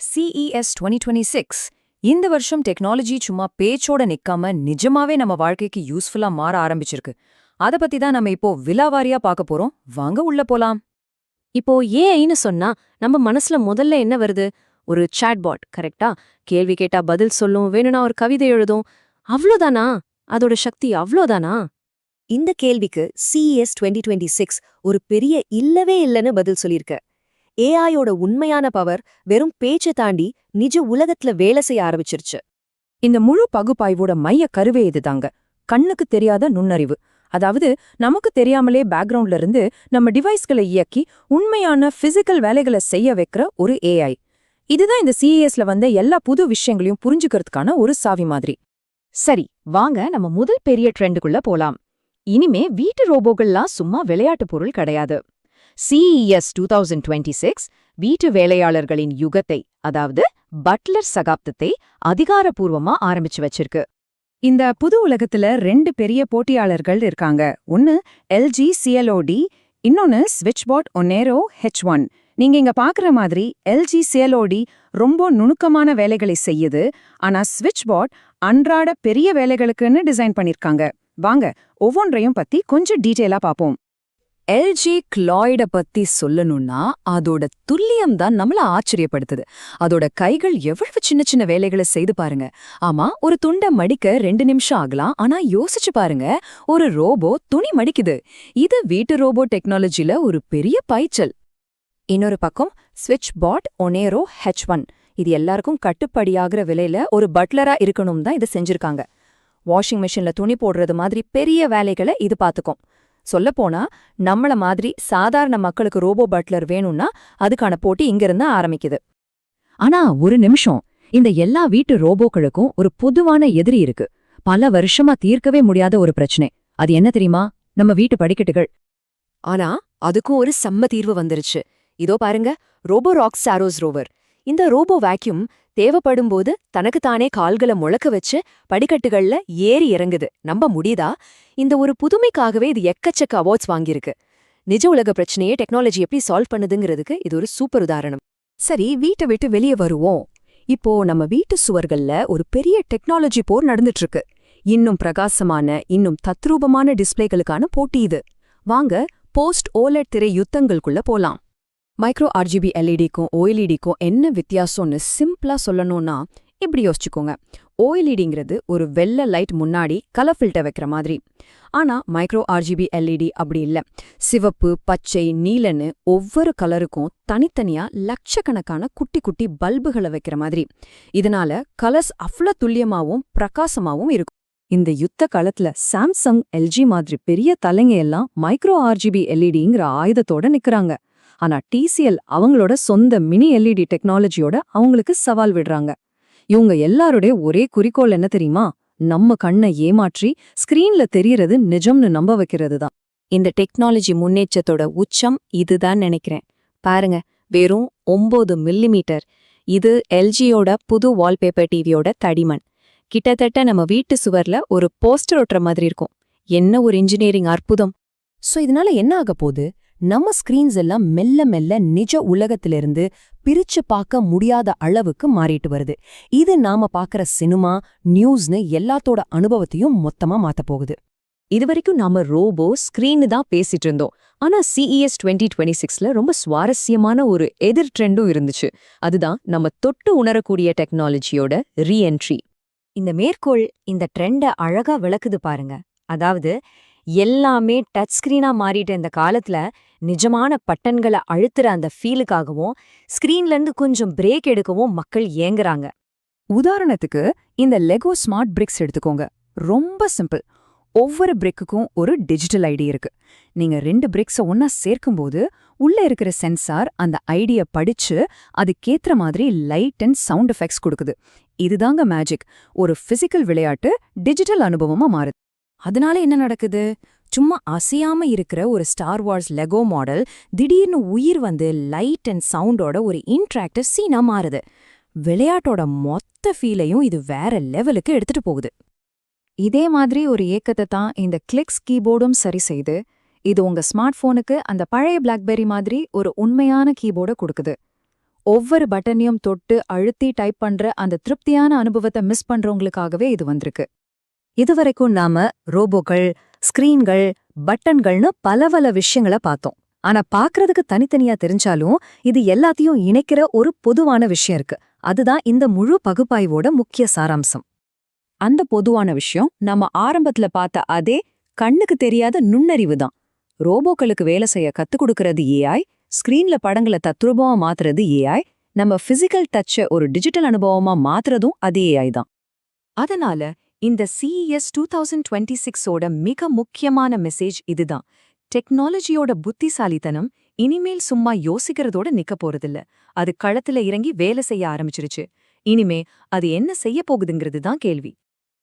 CES twenty twenty six இந்த வருஷம் technology சும்மா பேச்சோட நிக்காம நிஜமாவே நம்ம வாழ்க்கைக்கு யூஸ்ஃபுல்லா மாற ஆரம்பிச்சிருக்கு. அத பத்தி தான் நம்ம இப்போ விலாவாரியா பார்க்க போறோம். வாங்க உள்ள போலாம். இப்போ ஏஐன்னு சொன்னா நம்ம மனசுல முதல்ல என்ன வருது? ஒரு சாட்பாட் கரெக்டா கேள்வி கேட்டா பதில் சொல்லும் வேணும்னா ஒரு கவிதை எழுதும். அவ்ளோதானா அதோட சக்தி அவ்வளோதானா? இந்த கேள்விக்கு CES 2026 ஒரு பெரிய இல்லவே இல்லைன்னு பதில் சொல்லியிருக்கு. ஏஐயோட உண்மையான பவர் வெறும் பேச்சை தாண்டி நிஜ உலகத்துல வேலை செய்ய ஆரம்பிச்சிருச்சு. இந்த முழு பகுப்பாய்வோட மைய கருவே இதுதாங்க. கண்ணுக்கு தெரியாத நுண்ணறிவு. அதாவது நமக்கு தெரியாமலே பேக்ரவுண்ட்ல இருந்து நம்ம டிவைஸ்களை இயக்கி உண்மையான பிசிக்கல் வேலைகளை செய்ய வைக்கிற ஒரு ஏஐ இதுதான் இந்த சிஏஎஸ்ல வந்த எல்லா புது விஷயங்களையும் புரிஞ்சுக்கிறதுக்கான ஒரு சாவி மாதிரி. சரி வாங்க நம்ம முதல் பெரிய ட்ரெண்டுக்குள்ள போலாம். இனிமே வீட்டு ரோபோகள்லாம் சும்மா விளையாட்டு பொருள் கிடையாது. CES two thousand twenty six வீட்டு வேலையாளர்களின் யுகத்தை அதாவது பட்லர் சகாப்தத்தை அதிகாரப்பூர்வமா ஆரம்பிச்சு வச்சிருக்கு. இந்த புது உலகத்துல ரெண்டு பெரிய போட்டியாளர்கள் இருக்காங்க. ஒன்னு எல்ஜி சிஎல்ஓடி இன்னொன்னு ஸ்விட்ச்பாட் ஒன்னேரோ ஹெச் ஒன் நீங்க இங்க பாக்குற மாதிரி எல்ஜி சிஎல்ஓடி ரொம்ப நுணுக்கமான வேலைகளை செய்யுது. ஆனா ஸ்விட்ச்பாட் அன்றாட பெரிய வேலைகளுக்குன்னு டிசைன் பண்ணிருக்காங்க. வாங்க ஒவ்வொன்றையும் பத்தி கொஞ்சம் டீட்டெயிலா பாப்போம். எல்ஜி கிளாய்டை பத்தி சொல்லணும்னா அதோட துல்லியம் தான் நம்மள ஆச்சரியப்படுத்துது. அதோட கைகள் எவ்வளவு சின்ன சின்ன வேலைகளை செய்து பாருங்க. ஆமா ஒரு துண்டை மடிக்க ரெண்டு நிமிஷம் ஆகலாம். ஆனா யோசிச்சு பாருங்க ஒரு ரோபோ துணி மடிக்குது. இது வீட்டு ரோபோ டெக்னாலஜில ஒரு பெரிய பாய்ச்சல். இன்னொரு பக்கம் ஸ்விட்ச் பாட் ஒனேரோ ஹெச் ஒன் இது எல்லாருக்கும் கட்டுப்படியாகிற விலையில ஒரு பட்லரா இருக்கணும் தான் இதை செஞ்சிருக்காங்க. வாஷிங் மிஷின்ல துணி போடுறது மாதிரி பெரிய வேலைகளை இது பாத்துக்கும். சொல்லப்போனா நம்மள மாதிரி சாதாரண மக்களுக்கு ரோபோ பட்லர் வேணும்னா அதுக்கான போட்டி இங்கிருந்து ஆரம்பிக்குது. ஆனா ஒரு நிமிஷம். இந்த எல்லா வீட்டு ரோபோக்களுக்கும் ஒரு பொதுவான எதிரி இருக்கு. பல வருஷமா தீர்க்கவே முடியாத ஒரு பிரச்சனை. அது என்ன தெரியுமா? நம்ம வீட்டு படிக்கட்டுகள். ஆனா அதுக்கும் ஒரு செம்ம தீர்வு வந்துருச்சு. இதோ பாருங்க ரோபோ ராக் சாரோஸ் ரோவர். இந்த ரோபோ வேக்யூம் தேவைப்படும்போது தனக்குத்தானே கால்களை முழக்க வச்சு படிக்கட்டுகள்ல ஏறி இறங்குது. நம்ப முடியுதா? இந்த ஒரு புதுமைக்காகவே இது எக்கச்சக்க அவார்ட்ஸ் வாங்கியிருக்கு. நிஜ உலக பிரச்சனையை டெக்னாலஜி எப்படி சால்வ் பண்ணுதுங்கிறதுக்கு இது ஒரு சூப்பர் உதாரணம். சரி வீட்டை விட்டு வெளியே வருவோம். இப்போ நம்ம வீட்டு சுவர்கள்ல ஒரு பெரிய டெக்னாலஜி போர் நடந்துட்டு இருக்கு இன்னும் பிரகாசமான இன்னும் தத்ரூபமான டிஸ்ப்ளேகளுக்கான போட்டி இது. வாங்க போஸ்ட் ஓலட் திரை யுத்தங்களுக்குள்ள போலாம். மைக்ரோ ஆர்ஜிபி எல்இடிக்கும் ஓஎல்இடிக்கும் என்ன வித்தியாசம்னு சிம்பிளா சொல்லணும்னா இப்படி யோசிச்சுக்கோங்க. ஓஎல்இடிங்கிறது ஒரு வெள்ளை லைட் முன்னாடி கலர் ஃபில்டர் வைக்கிற மாதிரி. ஆனா மைக்ரோ ஆர்ஜிபி எல்இடி அப்படி இல்ல. சிவப்பு பச்சை நீலன்னு ஒவ்வொரு கலருக்கும் தனித்தனியா லட்சக்கணக்கான குட்டி குட்டி பல்புகளை வைக்கிற மாதிரி. இதனால கலர்ஸ் அவ்வளோ துல்லியமாவும் பிரகாசமாவும் இருக்கும். இந்த யுத்த காலத்துல சாம்சங் எல்ஜி மாதிரி பெரிய தலைங்க எல்லாம் மைக்ரோ ஆர்ஜிபி எல்இடிங்கிற ஆயுதத்தோட நிக்கறாங்க. ஆனா டிசிஎல் அவங்களோட சொந்த மினி எல்இடி டெக்னாலஜியோட அவங்களுக்கு சவால் விடுறாங்க. இவங்க எல்லாருடைய ஒரே குறிக்கோள் என்ன தெரியுமா? நம்ம கண்ணை ஏமாற்றி ஸ்கிரீன்ல தெரியறது நிஜம்னு நம்ப வைக்கிறது தான் இந்த டெக்னாலஜி முன்னேற்றத்தோட உச்சம் இதுதான் நினைக்கிறேன். பாருங்க வெறும் ஒன்பது மில்லிமீட்டர் இது எல்ஜியோட புது வால்பேப்பர் டிவியோட தடிமன். கிட்டத்தட்ட நம்ம வீட்டு சுவர்ல ஒரு போஸ்டர் ஒட்டுற மாதிரி இருக்கும். என்ன ஒரு இன்ஜினியரிங் அற்புதம். சோ இதனால என்ன ஆக போகுது நம்ம ஸ்கிரீன்ஸ் எல்லாம் மெல்ல மெல்ல நிஜ உலகத்திலிருந்து பிரிச்சு பார்க்க முடியாத அளவுக்கு மாறிட்டு வருது. இது நாம பார்க்கற சினிமா நியூஸ்னு எல்லாத்தோட அனுபவத்தையும் மொத்தமா மாத்த போகுது. இதுவரைக்கும் நாம ரோபோ ஸ்கிரீன்னு தான் பேசிட்டு இருந்தோம். ஆனா சிஇஎஸ் டுவெண்ட்டி டுவெண்ட்டி சிக்ஸ்ல ரொம்ப சுவாரஸ்யமான ஒரு எதிர் ட்ரெண்டும் இருந்துச்சு. அதுதான் நம்ம தொட்டு உணரக்கூடிய டெக்னாலஜியோட ரீஎன்ட்ரி இந்த மேற்கோள் இந்த ட்ரெண்ட அழகா விளக்குது பாருங்க. அதாவது எல்லாமே டச் ஸ்கிரீனா மாறிட்ட இந்த காலத்துல நிஜமான பட்டன்களை அழுத்துற அந்த ஃபீலுக்காகவும் ஸ்கிரீன்ல இருந்து கொஞ்சம் பிரேக் எடுக்கவும் மக்கள் ஏங்குறாங்க. உதாரணத்துக்கு இந்த லெகோ ஸ்மார்ட் பிரிக்ஸ் எடுத்துக்கோங்க. ரொம்ப சிம்பிள். ஒவ்வொரு பிரிக்குக்கும் ஒரு டிஜிட்டல் ஐடி இருக்கு. நீங்க ரெண்டு பிரிக்ஸ ஒன்னா சேர்க்கும்போது உள்ள இருக்கிற சென்சார் அந்த ஐடிய படிச்சு அதுக்கேற்ற மாதிரி லைட் அண்ட் சவுண்ட் எஃபெக்ட்ஸ் கொடுக்குது. இதுதாங்க மேஜிக் ஒரு பிசிக்கல் விளையாட்டு டிஜிட்டல் அனுபவமா மாறுது. அதனால என்ன நடக்குது? சும்மா அசையாம இருக்கிற ஒரு ஸ்டார் வார்ஸ் லெகோ மாடல் திடீர்னு உயிர் வந்து லைட் அண்ட் சவுண்டோட ஒரு இன்ட்ராக்டர் சீனா மாறுது. விளையாட்டோட மொத்த ஃபீலையும் இது வேற லெவலுக்கு எடுத்துட்டு போகுது. இதே மாதிரி ஒரு ஏக்கத்தை தான் இந்த கிளிக்ஸ் கீபோர்டும் சரி செய்து இது உங்க ஸ்மார்ட் போனுக்கு அந்த பழைய பிளாக்பெர்ரி மாதிரி ஒரு உண்மையான கீபோர்டை கொடுக்குது. ஒவ்வொரு பட்டனையும் தொட்டு அழுத்தி டைப் பண்ற அந்த திருப்தியான அனுபவத்தை மிஸ் பண்றவங்களுக்காகவே இது வந்திருக்கு. இதுவரைக்கும் நாம ரோபோக்கள் ஸ்கிரீன்கள் பட்டன்கள்னு பல பல விஷயங்களை பார்த்தோம். ஆனா பாக்குறதுக்கு தனித்தனியா தெரிஞ்சாலும் இது எல்லாத்தையும் இணைக்கிற ஒரு பொதுவான விஷயம் இருக்கு. அதுதான் இந்த முழு பகுப்பாய்வோட முக்கிய சாராம்சம். அந்த பொதுவான விஷயம் நம்ம ஆரம்பத்துல பார்த்த அதே கண்ணுக்கு தெரியாத நுண்ணறிவு தான். ரோபோக்களுக்கு வேலை செய்ய கத்துக் கொடுக்கறது ஏஐ ஸ்கிரீன்ல படங்களை தத்ரூபமா மாத்துறது ஏஐ நம்ம பிசிக்கல் டச்ச ஒரு டிஜிட்டல் அனுபவமா மாத்துறதும் அதே ஏஐ தான். அதனால இந்த சிஇஎஸ் டூ தௌசண்ட் டுவெண்ட்டி சிக்ஸோட மிக முக்கியமான மெசேஜ் இதுதான். டெக்னாலஜியோட புத்திசாலித்தனம் இனிமேல் சும்மா யோசிக்கிறதோட நிக்க போறதில்ல. அது களத்துல இறங்கி வேலை செய்ய ஆரம்பிச்சிருச்சு. இனிமே அது என்ன செய்ய போகுதுங்கிறது தான் கேள்வி.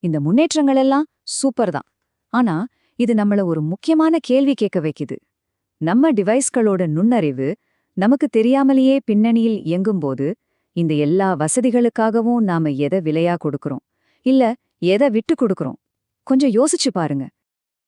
இந்த முன்னேற்றங்கள் எல்லாம் சூப்பர் தான். ஆனா இது நம்மள ஒரு முக்கியமான கேள்வி கேட்க வைக்குது. நம்ம டிவைஸ்களோட நுண்ணறிவு நமக்கு தெரியாமலேயே பின்னணியில் இயங்கும்போது இந்த எல்லா வசதிகளுக்காகவும் நாம எதை விலையா கொடுக்கறோம்? இல்ல எதை விட்டு கொடுக்கறோம்? கொஞ்சம் யோசிச்சு பாருங்க.